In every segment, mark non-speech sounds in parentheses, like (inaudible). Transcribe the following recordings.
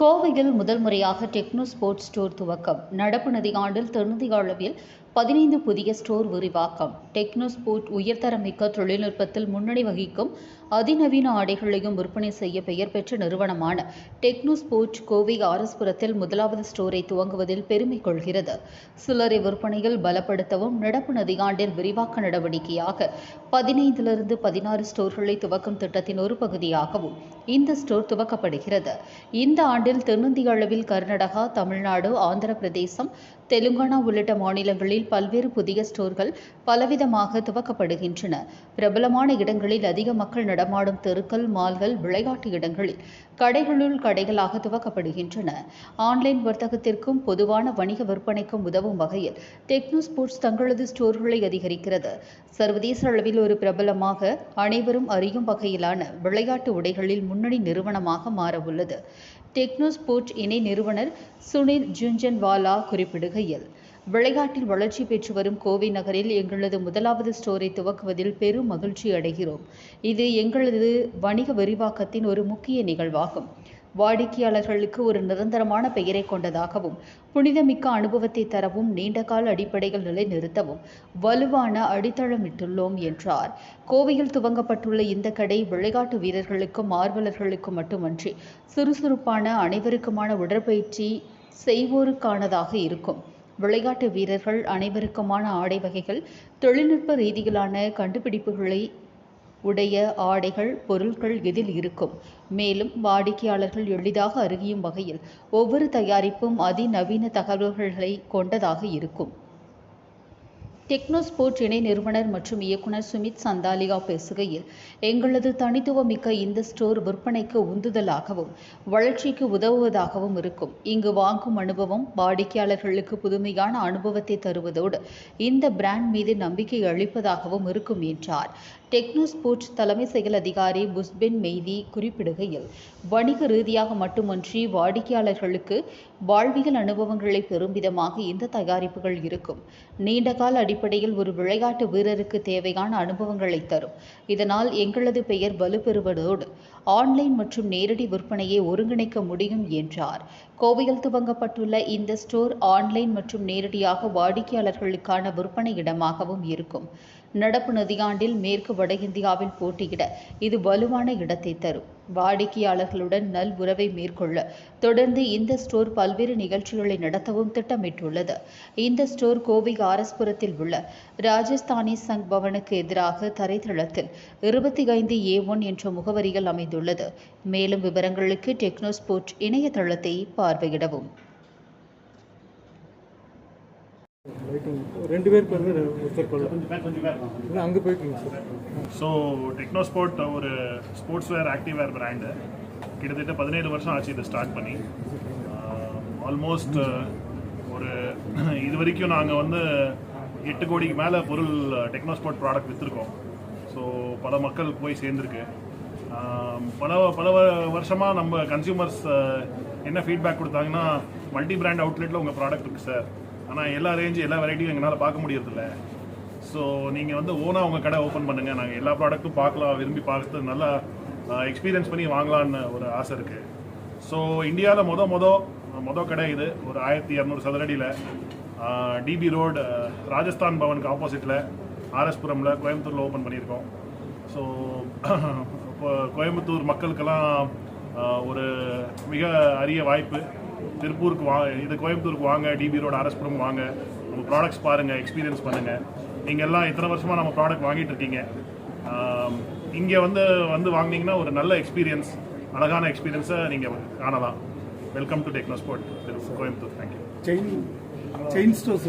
கோவையில் முதல் முறையாக டெக்னோ ஸ்போர்ட்ஸ் ஸ்டோர் துவக்கம். நடப்பு நிதியாண்டில் தென்னிந்திய அளவில் பதினைந்து புதிய ஸ்டோர் விரிவாக்கம். டெக்னோஸ்போர்ட் உயர்தரமிக்க தொழில்நுட்பத்தில் முன்னணி வகிக்கும் அதிநவீன ஆடைகளையும் விற்பனை செய்ய பெயர் பெற்ற நிறுவனமான டெக்னோ ஸ்போர்ட் கோவை ஆரஸ்புரத்தில் முதலாவது ஸ்டோரை துவங்குவதில் பெருமை கொள்கிறது. சில்லறை விற்பனையில் பலப்படுத்தவும் நடப்பு நதியாண்டில் விரிவாக்க நடவடிக்கையாக பதினைந்திலிருந்து பதினாறு ஸ்டோர்களை துவக்கும் திட்டத்தின் ஒரு பகுதியாகவும் இந்த ஸ்டோர் துவக்கப்படுகிறது. இந்த ஆண்டில் தென்னிந்திய அளவில் கர்நாடகா தமிழ்நாடு ஆந்திர பிரதேசம் தெலுங்கானா உள்ளிட்ட மாநிலங்களில் பல்வேறு புதிய ஸ்டோர்கள் பலவிதமாக துவக்கப்படுகின்றன. பிரபலமான இடங்களில் அதிக மக்கள் நடமாடும் தெருக்கள் மால்கள் விளையாட்டு இடங்களில் கடைகளுள் கடைகளாக துவக்கப்படுகின்றன. ஆன்லைன் வர்த்தகத்திற்கும் பொதுவான வணிக விற்பனைக்கும் உதவும் வகையில் டெக்னோ ஸ்போர்ட்ஸ் தங்களது ஸ்டோர்களை அதிகரிக்கிறது. சர்வதேச அளவில் ஒரு பிரபலமாக அனைவரும் அறியும் வகையிலான விளையாட்டு உடைகளில் முன்னணி நிறுவனமாக மாறவுள்ளது. டெக்னோ ஸ்போர்ட் இணை நிறுவனர் சுனில் ஜுன்ஜன்வாலா குறிப்பிடுகையில் விளையாட்டில் வளர்ச்சி பெற்று வரும் கோவை நகரில் எங்களது முதலாவது ஸ்டோரை துவக்குவதில் பெரும் மகிழ்ச்சி அடைகிறோம். இது எங்களது வணிக விரிவாக்கத்தின் ஒரு முக்கிய நிகழ்வாகும். வாடிக்கையாளர்களுக்கு ஒரு நிரந்தரமான பெயரை கொண்டதாகவும் புனிதமிக்க அனுபவத்தை தரவும் நீண்டகால அடிப்படைகள் நிலைநிறுத்தவும் வலுவான அடித்தளமிட்டுள்ளோம் என்றார். கோவையில் துவங்கப்பட்டுள்ள இந்த கடை விளையாட்டு வீரர்களுக்கும் ஆர்வலர்களுக்கும் மட்டுமன்றி சுறுசுறுப்பான அனைவருக்குமான உடற்பயிற்சி செய்வோருக்கானதாக இருக்கும். விளையாட்டு வீரர்கள் அனைவருக்குமான ஆடை வகைகள் தொழில்நுட்ப ரீதியிலான கண்டுபிடிப்புகளை உடைய ஆடைகள் பொருட்கள் இதில் இருக்கும்? மேலும் வாடிக்கையாளர்கள் எளிதாக அருகியும் வகையில் ஒவ்வொரு தயாரிப்பும் அதிநவீன தகவல்களை கொண்டதாக இருக்கும். டெக்னோஸ்போர்ட் இணை நிறுவனர் மற்றும் இயக்குனர் சுமித் சந்தாலியா பேசுகையில் எங்களது தனித்துவமிக்க இந்த ஸ்டோர் விற்பனைக்கு உந்துதலாகவும் வளர்ச்சிக்கு உதவுவதாகவும் இருக்கும். இங்கு வாங்கும் அனுபவம் வாடிக்கையாளர்களுக்கு புதுமையான அனுபவத்தை தருவதோடு இந்த பிராண்ட் மீது நம்பிக்கை அளிப்பதாகவும் இருக்கும் என்றார். டெக்னோ ஸ்போர்ட்ஸ் தலைமை செயல் அதிகாரி புஸ்பென் மெய்தி குறிப்பிடுகையில் வணிக ரீதியாக மட்டுமன்றி வாடிக்கையாளர்களுக்கு வாழ்வியல் அனுபவங்களை பெறும் விதமாக இந்த தயாரிப்புகள் இருக்கும். நீண்டகால அடிப்படையில் ஒரு விளையாட்டு வீரருக்கு தேவையான அனுபவங்களை தரும். இதனால் எங்களது பெயர் வலுப்பெறுவதோடு ஆன்லைன் மற்றும் நேரடி விற்பனையை ஒருங்கிணைக்க முடியும் என்றார். கோவையில் துவங்கப்பட்டுள்ள இந்த ஸ்டோர் ஆன்லைன் மற்றும் நேரடியாக வாடிக்கையாளர்களுக்கான விற்பனை இடமாகவும் இருக்கும். நடப்பு நிதியாண்டில் மேற்கு வட இந்தியாவில் போட்டியிட இது வலுவான இடத்தை தரும். வாடிக்கையாளர்களுடன் நல் உறவை மேற்கொள்ள தொடர்ந்து இந்த ஸ்டோர் பல்வேறு நிகழ்ச்சிகளை நடத்தவும் திட்டமிட்டுள்ளது. இந்த ஸ்டோர் கோவை ஆரஸ்புரத்தில் உள்ள ராஜஸ்தானி சங் பவனுக்கு எதிராக தரைத்தளத்தில் இருபத்தி ஐந்து ஏ ஒன் என்ற முகவரியில் அமைந்துள்ளது. மேலும் விவரங்களுக்கு டெக்னோஸ்போர்ட் இணையதளத்தை பார்வையிடவும். ரெண்டு பேர் பாருங்க ஒருத்தர் கொள்ள கொஞ்சம் பேர் கொஞ்சம் பேர் இல்லை அங்கே போய்க்குங்க சார் ஸோ டெக்னோ ஸ்போர்ட் ஒரு sports wear active wear brand கிட்டத்தட்ட பதினேழு வருஷம் ஆச்சு இதை ஸ்டார்ட் பண்ணி. ஆல்மோஸ்ட் ஒரு (clears throat) இது வரைக்கும் நாங்கள் வந்து எட்டு கோடிக்கு மேலே பொருள் டெக்னோ ஸ்போர்ட் ப்ராடக்ட் விற்றுருக்கோம் ஸோ பல மக்கள் போய் சேர்ந்துருக்கு. பல பல வருஷமாக நம்ம கன்சியூமர்ஸ் என்ன ஃபீட்பேக் கொடுத்தாங்கன்னா மல்டி பிராண்ட் அவுட்லெட்டில் உங்கள் ப்ராடக்ட் இருக்குது சார் ஆனால் எல்லா ரேஞ்சு எல்லா வெரைட்டியும் எங்களால் பார்க்க முடியறதில்ல. ஸோ நீங்கள் வந்து ஓனாக உங்கள் கடை ஓப்பன் பண்ணுங்கள் நாங்கள் எல்லா ப்ராடக்ட்டும் பார்க்கலாம் விரும்பி பார்த்து நல்லா எக்ஸ்பீரியன்ஸ் பண்ணி வாங்கலான்னு ஒரு ஆசை இருக்குது ஸோ இந்தியாவில் மொத மொத மொத கடை இது. ஒரு ஆயிரத்தி இரநூறு சதுரடியில். டிபி ரோடு ராஜஸ்தான் பவனுக்கு ஆப்போசிட்டில் ஆர்எஸ்புரமில் கோயம்புத்தூரில் ஓப்பன் பண்ணியிருக்கோம். ஸோ இப்போ (clears throat) கோயம்புத்தூர் மக்களுக்கெல்லாம் ஒரு மிக அரிய வாய்ப்பு. திருப்பூருக்கு வா இது கோயம்புத்தூருக்கு வாங்க டிபி ரோடு ஆர்எஸ்புரம் வாங்க. நம்ம ப்ராடக்ட்ஸ் பாருங்கள் எக்ஸ்பீரியன்ஸ் பண்ணுங்கள் நீங்கள் எல்லாம் இத்தனை வருஷமாக நம்ம ப்ராடக்ட் வாங்கிட்டு இருக்கீங்க. இங்கே வந்து வந்து வாங்குனீங்கன்னா ஒரு நல்ல எக்ஸ்பீரியன்ஸ் அழகான எக்ஸ்பீரியன்ஸை நீங்கள் காணலாம். Welcome to technosport Coimbatore thank you chain chain stores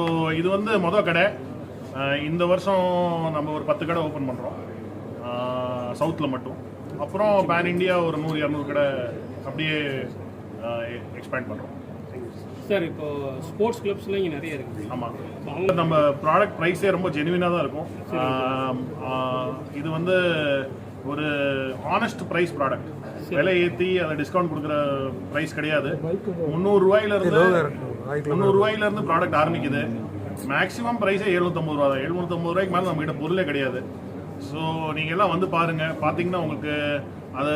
so இது வந்து மொதல் கடை. இந்த வருஷம் நம்ம ஒரு பத்து கடை ஓப்பன் பண்ணுறோம் சவுத்தில் மட்டும். அப்புறம் பேன் இந்தியா ஒரு நூறு இரநூறு கடை அப்படியே எக்ஸ்பேண்ட் பண்ணுறோம் சார் இப்போ ஸ்போர்ட்ஸ் கிளப்ஸ்லாம் இங்கே நிறைய இருக்குது ஆமாம் அவங்க நம்ம ப்ராடக்ட் ப்ரைஸே ரொம்ப ஜெனுவினாக தான் இருக்கும். இது வந்து ஒரு ஆனஸ்ட் ப்ரைஸ் ப்ராடக்ட் விலை ஏற்றி அதை டிஸ்கவுண்ட் கொடுக்குற ப்ரைஸ் கிடையாது. முந்நூறுரூவாயில இருந்து முந்நூறுரூவாயில இருந்து ப்ராடக்ட் ஆரம்பிக்குது. மேக்ஸிமம் ப்ரைஸே எழுநூத்தம்பது ரூபா தான். எழுநூத்தம்பது ரூபாய்க்கு மேலே நம்ம கிட்ட பொருளே கிடையாது. ஸோ நீங்கள் எல்லாம் வந்து பாருங்கள் பார்த்தீங்கன்னா உங்களுக்கு அது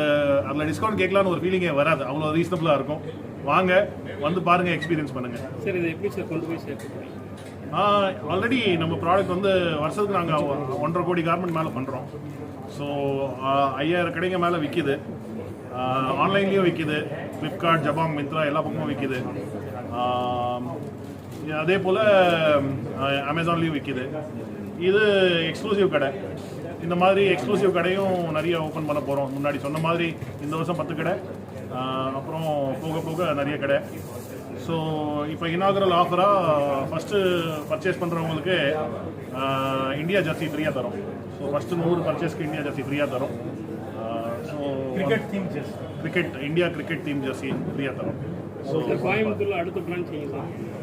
அதில் டிஸ்கவுண்ட் கேட்கலான்னு ஒரு ஃபீலிங்கே வராது. அவ்வளோ ரீசனபுளாக இருக்கும். வாங்க வந்து பாருங்கள் எக்ஸ்பீரியன்ஸ் பண்ணுங்கள் சார் இதை எப்படி சார் கொண்டு போய் சேர்க்க ஆல்ரெடி நம்ம ப்ராடக்ட் வந்து வருஷத்துக்கு நாங்கள் ஒன்றரை கோடி கார்மெண்ட் மேலே பண்ணுறோம் ஸோ ஐயாயிரம் கடைங்க மேலே விற்கிது ஆன்லைன்லேயும் விற்கிது ஃப்ளிப்கார்ட் ஜபாங் மிந்த்ரா எல்லா பக்கமும் விற்கிது அதே போல் அமேசான்லேயும் விற்கிது இது எக்ஸ்க்ளூசிவ் கடை. இந்த மாதிரி எக்ஸ்க்ளூசிவ் கடையும் நிறைய ஓப்பன் பண்ண போகிறோம் முன்னாடி சொன்ன மாதிரி இந்த வருஷம் பத்து கடை அப்புறம் போக போக நிறைய கடை. ஸோ இப்போ இனாகரல் ஆஃபராக ஃபஸ்ட்டு பர்ச்சேஸ் பண்ணுறவங்களுக்கு இந்தியா ஜெர்சி ஃப்ரீயாக தரும். ஸோ ஃபஸ்ட்டு நூறு பர்ச்சேஸ்க்கு இந்தியா ஜெர்சி ஃப்ரீயாக தரும். So cricket theme jersey cricket India cricket theme jersey ஃப்ரீயாக தரும். ஸோ கோயம்புத்தூர்ல அடுத்த பிரான்ச்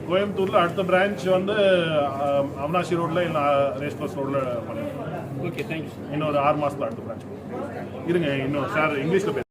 கோயம்புத்தூரில் அடுத்த பிரான்ச் வந்து ஆஹ், அவினாஷி ரோட்டில் இல்லை ரேஸ் கோர்ஸ் ரோட்டில் பண்ணுவோம் ஓகே தேங்க்யூ இன்னொரு ஆறு மாதத்தில் அடுத்த பிரான்ச் இருங்க இன்னும் சார் இங்கிலீஷில் பேச